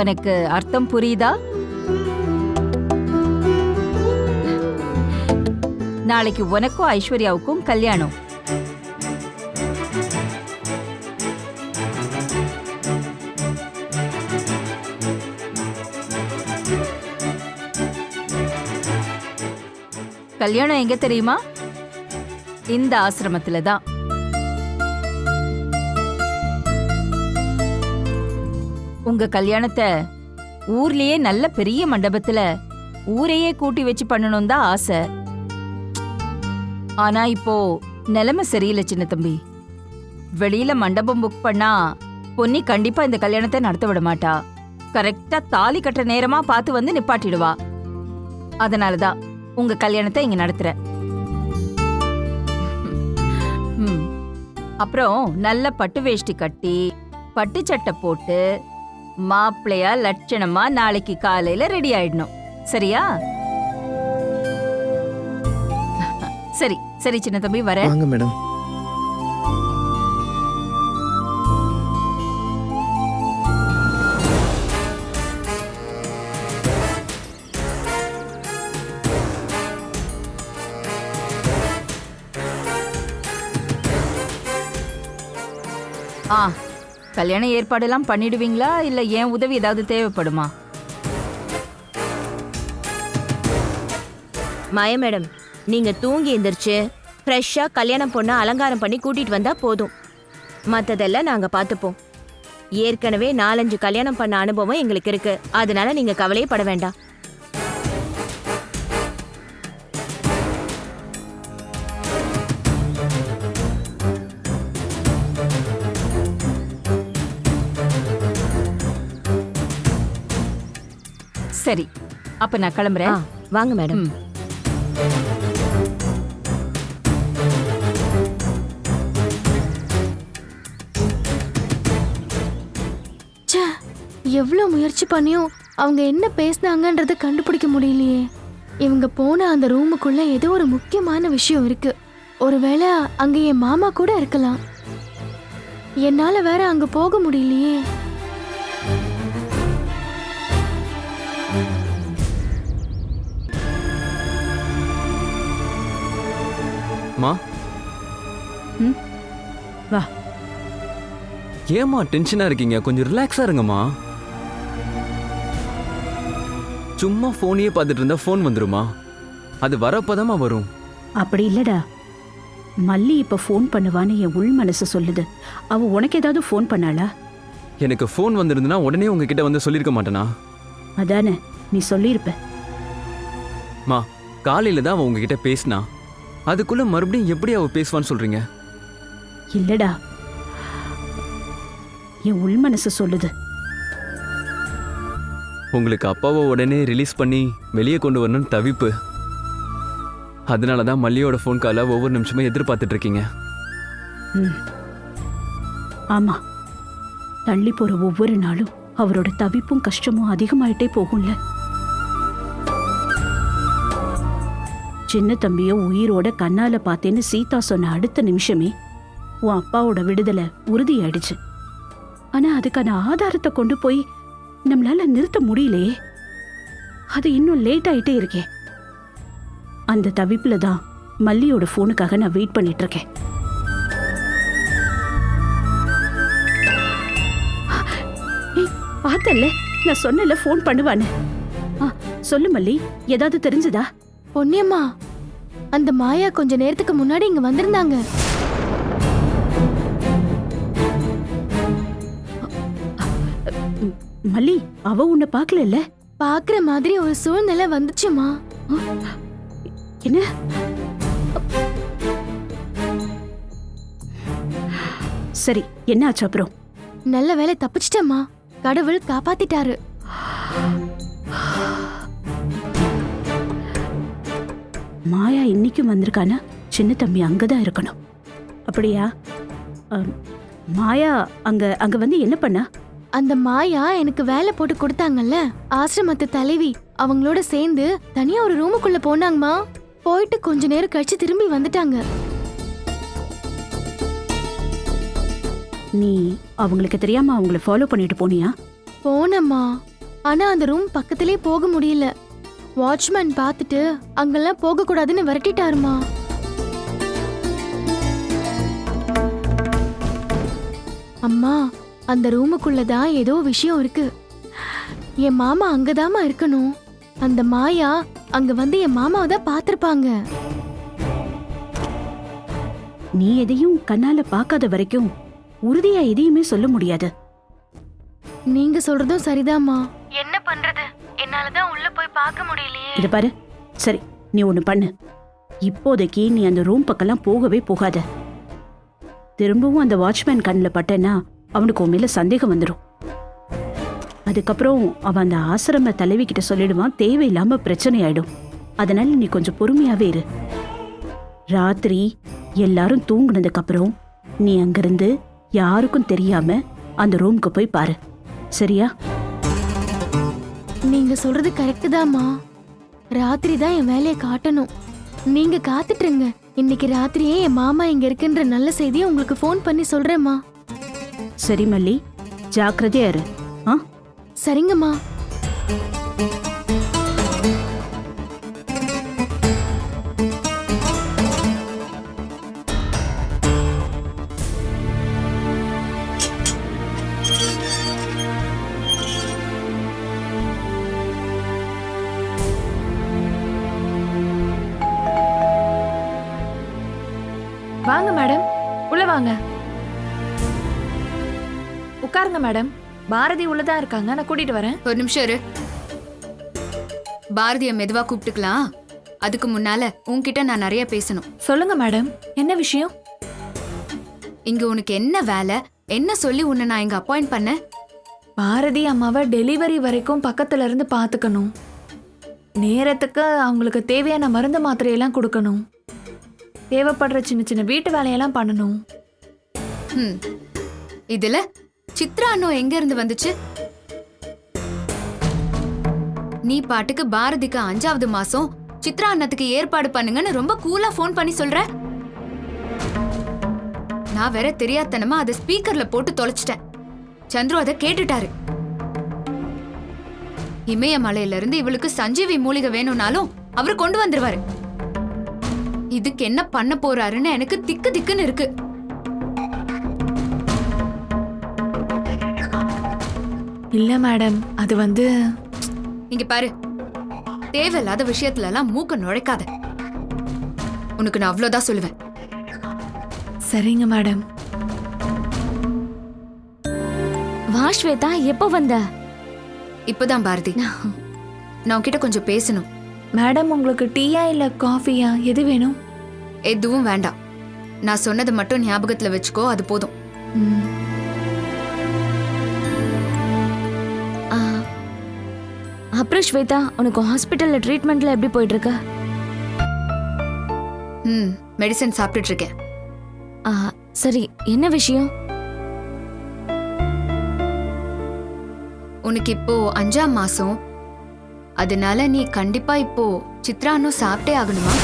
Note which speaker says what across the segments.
Speaker 1: உனக்கு அர்த்தம் புரியுதா? நாளைக்கு உனக்கும் ஐஸ்வர்யாவுக்கும் கல்யாணம். கல்யாணம் எங்க தெரியுமா? இந்த ஆசிரமத்துல தான். உங்க கல்யாணத்தை ஊர்லயே நல்ல பெரிய மண்டபத்துல ஊரையே கூட்டி வச்சு பண்ணணும் தான் ஆசை. ஆனா இப்போ நிலைமை சரியில்லை சின்ன தம்பி. வெளியில மண்டபம் புக் பண்ணா பொன்னி கண்டிப்பா இந்த கல்யாணத்தை நடத்த விட மாட்டா. கரெக்டா தாலி கட்டுற நேரமா பார்த்து வந்து நிப்பாட்டிடுவா. அதனாலதான் உங்க கல்யாணத்தை இங்க நடத்துற ம். அப்புறம் நல்ல பட்டு வேஷ்டி கட்டி பட்டு சட்டை போட்டு மாப்பிள்ளையா லட்சணமா நாளைக்கு காலையில ரெடி ஆயிடணும். சரியா? சரி சரி சின்ன தம்பி வரேன்
Speaker 2: வாங்க மேடம்.
Speaker 1: கல்யாண ஏற்பாடெல்லாம் பண்ணிடுவீங்களா? இல்லை ஏன் உதவி ஏதாவது தேவைப்படுமா?
Speaker 3: மாயா மேடம் நீங்க தூங்கி எந்திரிச்சு ஃப்ரெஷ்ஷா கல்யாணம் பொண்ணை அலங்காரம் பண்ணி கூட்டிட்டு வந்தா போதும். மற்றதெல்லாம் நாங்க பார்த்துப்போம் ஏற்கனவே நாலஞ்சு கல்யாணம் பண்ண அனுபவம் எங்களுக்கு இருக்கு. அதனால நீங்க கவலையே பட வேண்டாம்.
Speaker 1: சரி அப்ப நான் கிளம்புறேன்.
Speaker 3: வாங்க மேடம்.
Speaker 4: எவ்வளோ முயற்சி பண்ணியும் அவங்க என்ன பேசுனாங்கன்றத கண்டுபிடிக்க முடியலையே. இவங்க போன அந்த ரூமுக்குள்ள ஏதோ ஒரு முக்கியமான விஷயம் இருக்கு. ஒருவேளை அங்க என் மாமா கூட இருக்கலாம். என்னால வேற அங்க போக முடியலையே.
Speaker 5: மா?
Speaker 1: வா.
Speaker 5: ஏம்மா டென்ஷனா இருக்கீங்க? கொஞ்சம் ரிலாக்ஸா இருங்கம்மா. சும்மா ஃபோனையே பார்த்துட்டு இருந்தா ஃபோன் வந்துருமா? அது வரப்போதாம்மா வரும்.
Speaker 6: அப்படி இல்லடா. மல்லி இப்ப ஃபோன் பண்ணுவான்னு என் உள் மனசு சொல்லுது. அவ உனக்கு ஏதாவது ஃபோன் பண்ணாளா?
Speaker 5: எனக்கு ஃபோன் வந்திருந்துன்னா உடனே உங்ககிட்ட வந்து சொல்லியிருக்க மாட்டேனா?
Speaker 6: அதானே நீ சொல்லியிருப்ப
Speaker 5: மா காலையில தான் அவ உங்ககிட்ட பேசினா. அதுக்குள்ள மறுபடியும் எப்படி அவ பேசுவான்னு சொல்றீங்க?
Speaker 6: இல்லடா. என் உள் மனசு சொல்லுது.
Speaker 5: உங்களுக்கு அப்பாவை உடனே ரிலீஸ் பண்ணி வெளியே கொண்டு வரணும்னு தவிப்பு. அதனால தான் மல்லியோட ஃபோன் காலை ஒவ்வொரு நிமிஷமும் எதிர்பார்த்துட்டு இருக்கீங்க.
Speaker 6: ஆமா. தள்ளி போற ஒவ்வொரு நாளும் அவரோட தவிப்பும் கஷ்டமும் அதிகமாயிட்டே போகும்ல. சின்ன தம்பிய உயிரோட கண்ணால பார்த்தேன்னு சீதா சொன்ன அடுத்த நிமிஷமே உன் அப்பாவோட விடுதலை உறுதியாயிடுச்சு. ஆனா அதுக்கான ஆதாரத்தை கொண்டு போய் நம்மளால நிறுத்த முடியலையே. அது இன்னும் லேட் ஆயிட்டே இருக்கே. அந்த தவிப்புல தான் மல்லியோட ஃபோனுக்காக நான் வெயிட் பண்ணிட்டு இருக்கேன். பார்த்தல்ல நான் சொன்னல ஃபோன் பண்ணுவான்னு. ஆ, சொல்லு மல்லி ஏதாவது தெரிஞ்சதா?
Speaker 4: பொன்னியம்மா அந்த மாயா கொஞ்ச நேரத்துக்கு முன்னாடி இங்க வந்திருந்தாங்க.
Speaker 6: மல்லி அவ உன்னை பார்க்கல
Speaker 4: பாக்குற மாதிரி ஒரு சூழ்நிலை வந்துச்சுமா
Speaker 6: என்ன? சரி என்ன ஆச்சு அப்புறம்?
Speaker 4: நல்ல வேலை தப்பிச்சிட்டம்மா. கடவுள் காப்பாத்திட்டாரு.
Speaker 6: மாயா இன்னைக்கும் வந்திருக்கானா? சின்ன தம்பி அங்கதான் இருக்கணும். அப்படியா? மாயா அங்க அங்க வந்து என்ன பண்ணா?
Speaker 4: அந்த மாயா எனக்கு வேலை போட்டு கொடுத்தாங்கல்ல. ஆசிரமத்து தலைவி அவங்களோட சேர்ந்து தனியா ஒரு ரூமுக்குள்ள போனாங்கம்மா. போயிட்டு கொஞ்ச நேரம் கழிச்சு திரும்பி வந்துட்டாங்க.
Speaker 6: நீ அவங்களுக்கு தெரியாம அவங்கள ஃபாலோ பண்ணிட்டு போனியா?
Speaker 4: போனம்மா. ஆனா அந்த ரூம் பக்கத்திலே போக முடியல. வாட்ச்மேன் பார்த்துட்டு அங்கெல்லாம் போக கூடாதுன்னு விரட்டிட்டாருமா. அம்மா அந்த ரூமுக்குள்ள தான் ஏதோ விஷயம் இருக்கு. என் மாமா அங்கதாம்மா இருக்கணும். அந்த மாயா அங்க வந்து என் மாமாவை தான் பார்த்திருப்பாங்க.
Speaker 6: நீ எதையும் கண்ணால பார்க்காத வரைக்கும் உறுதியா எதையுமே சொல்ல முடியாது.
Speaker 4: நீங்க சொல்றதும் சரிதாம்மா. என்ன பண்றது? என்னாலதான் உள்ள போய் பார்க்க முடியலையே.
Speaker 6: இத பாரு. சரி நீ ஒன்று பண்ணு. இப்போதைக்கு நீ அந்த ரூம் பக்கம்லாம் போகவே போகாத. திரும்பவும் அந்த வாட்ச்மேன் கண்ணில் பட்டேன்னா அவனுக்கு உன் சந்தேகம் வந்துடும் அதுக்கப்புறம் அவன் அந்த ஆசிரம தலைவி கிட்ட சொல்லிடுவான் தேவையில்லாம பிரச்சனை ஆயிடும் அதனால நீ கொஞ்சம் பொறுமையாவே இரு. ராத்திரி எல்லாரும் தூங்கினதுக்கப்புறம் நீ அங்கிருந்து யாருக்கும் தெரியாம அந்த ரூமுக்கு போய் பாரு. சரியா?
Speaker 4: நீங்க சொல்றது கரெக்டு தாம்மா. ராத்திரி தான் என் வேலையை காட்டணும். நீங்க காத்துட்டுருங்க இன்னைக்கு ராத்திரியே என் மாமா இங்க இருக்குன்ற நல்ல செய்தியை உங்களுக்கு ஃபோன் பண்ணி சொல்றேம்மா.
Speaker 6: சரி மல்லி ஜாக்கிரதையா இரு. ஆ?
Speaker 4: சரிங்கம்மா.
Speaker 2: வாங்க. உட்காருங்க மேடம். பாரதி உள்ளதா இருக்காங்க. நான் கூட்டிட்டு வரேன்.
Speaker 7: ஒரு நிமிஷம் இரு. பாரதிய மெதுவா கூப்பிட்டுக்கலாம். அதுக்கு முன்னால உன்கிட்ட நான் நிறைய பேசணும்.
Speaker 2: சொல்லுங்க மேடம். என்ன விஷயம்?
Speaker 7: இங்க உனக்கு என்ன வேலை? என்ன சொல்லி உன்னை நான் இங்க அப்பாயிண்ட் பண்ணேன்?
Speaker 2: பாரதி அம்மாவை டெலிவரி வரைக்கும் பக்கத்துல இருந்து பாத்துக்கணும் நேரத்துக்கு அவங்களுக்கு தேவையான மருந்து மாத்திரையெல்லாம் கொடுக்கணும். தேவைப்படுற சின்ன சின்ன வீட்டு வேலையெல்லாம் பண்ணணும்.
Speaker 7: ம் இதுல சித்ரா அண்ணன் எங்க இருந்து வந்துச்சு? நீ பாட்டுக்கு பாரதிக்கு அஞ்சாவது மாசம் சித்ரா அண்ணத்துக்கு ஏற்பாடு பண்ணுங்கன்னு ரொம்ப கூலா ஃபோன் பண்ணி சொல்ற? நான் வேற தெரியாதனமா அதை ஸ்பீக்கர்ல போட்டு தொலைச்சிட்டேன். சந்துரு அதை கேட்டுட்டாரு. இமயமலையில இருந்து இவளுக்கு சஞ்சீவி மூலிகை வேணும்னாலும் அவர் கொண்டு வந்துருவாரு. இதுக்கு என்ன பண்ண போறாருன்னு எனக்கு திக்கு திக்குன்னு இருக்கு.
Speaker 2: இல்ல மேடம். அது வந்து
Speaker 7: இங்க பாரு. தேவையில்லாத விஷயத்துல எல்லாம் மூக்க நுழைக்காத. உனக்கு நான் அவ்வளவுதான் சொல்லுவேன்.
Speaker 2: சரிங்க மேடம்.
Speaker 3: வா ஸ்வேதா எப்போ வந்த?
Speaker 7: இப்பதான் பாரதி. நான் உன்கிட்ட கொஞ்சம் பேசணும்.
Speaker 2: மேடம் உங்களுக்கு டீயா இல்ல காஃபியா? எது வேணும்?
Speaker 7: எதுவும் வேண்டாம். நான் சொன்னதை மட்டும் ஞாபகத்துல வச்சுக்கோ அது போதும்.
Speaker 3: அப்புறம் ஸ்வேதா உனக்கு ஹாஸ்பிட்டல்ல ட்ரீட்மெண்ட்ல எப்படி போயிட்டு இருக்க
Speaker 7: ம் மெடிசன் சாப்பிட்டுட்டு இருக்கேன்
Speaker 3: ஆ, சரி என்ன விஷயம்?
Speaker 7: உனக்கு இப்போ அஞ்சாம் மாசம் அதனால நீ கண்டிப்பா இப்போ சித்ரானும் சாப்பிட்டே ஆகணுமா?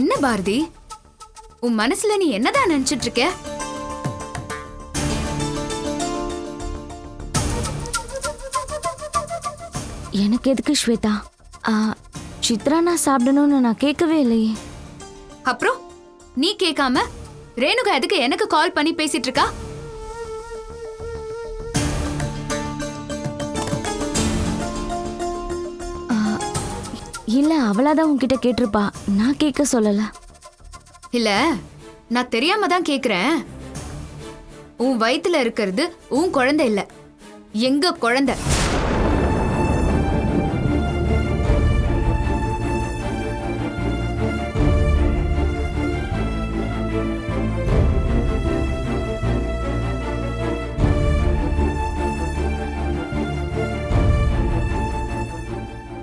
Speaker 7: என்ன பாரதி? உன் மனசுல நீ என்னதான் நினைச்சிட்டு இருக்க?
Speaker 3: எனக்கு எதுக்கு ஸ்வேதா? சித்ரா நான் சாப்பிடணும்னு நான் கேட்கவே இல்லையே.
Speaker 7: அப்புறம் நீ கேட்காம ரேணுகா எதுக்கு எனக்கு கால் பண்ணி பேசிட்டு இருக்கா
Speaker 3: இல்ல அவளாதான் உன்கிட்ட கேட்டிருப்பா. நான் கேட்க சொல்லல.
Speaker 7: இல்ல நான் தெரியாம தான் கேக்குறேன். உன் வயித்துல இருக்கிறது உன் குழந்தை இல்ல. எங்க குழந்தை?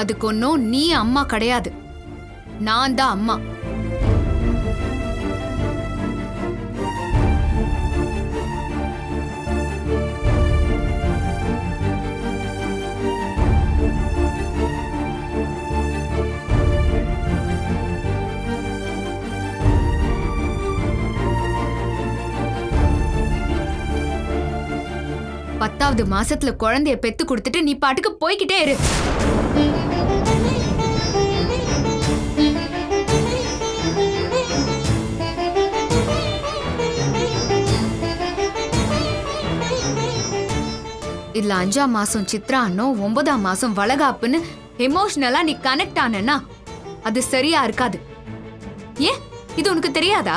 Speaker 7: அதுக்கு ஒன்றும் நீ அம்மா கிடையாது. நான் தான் அம்மா. பத்தாவது மாசத்துல குழந்தைய பெத்து கொடுத்துட்டு நீ பாட்டுக்கு போய்கிட்டே இரு. இதுல அஞ்சாம் மாசம் சித்ரான்னோ ஒன்பதாம் மாசம் வளகாப்புன்னு எமோஷனலா நீ கனெக்ட் ஆனா அது சரியா இருக்காது. ஏன்? இது உனக்கு தெரியாதா?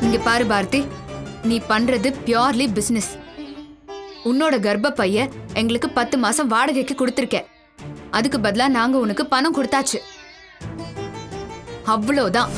Speaker 7: இங்க பாரு பாரதி நீ பண்றது பியோர்லி பிசினஸ் உன்னோட கர்ப்ப பைய எங்களுக்கு பத்து மாசம் வாடகைக்கு கொடுத்துருக்க. அதுக்கு பதிலா நாங்க உனக்கு பணம் கொடுத்தாச்சு. அவ்வளோதான்.